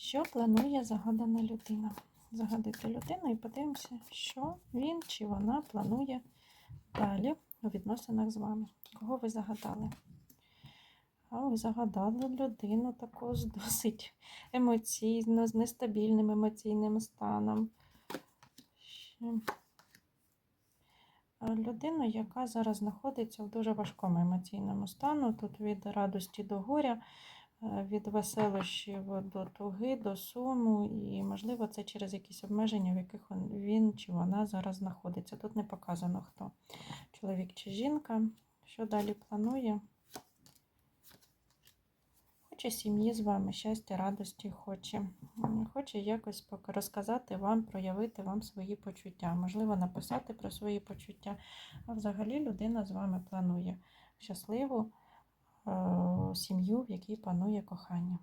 Що планує загадана людина? Загадати людину і подивимося, що він чи вона планує далі у відносинах з вами. Кого ви загадали? А ви загадали людину таку з досить емоційно, з нестабільним емоційним станом. Людину, яка зараз знаходиться в дуже важкому емоційному стану, тут від радості до горя, від веселощів до туги, до суму, і, можливо, це через якісь обмеження, в яких він- чи вона зараз знаходиться. Тут не показано хто чоловік чи жінка. Що далі планує? Хоче сім'ї з вами, щастя, радості хоче. Хоче якось розказати вам, проявити вам свої почуття, можливо, написати про свої почуття. А взагалі людина з вами планує щасливу е, сім'ю, в якій панує кохання.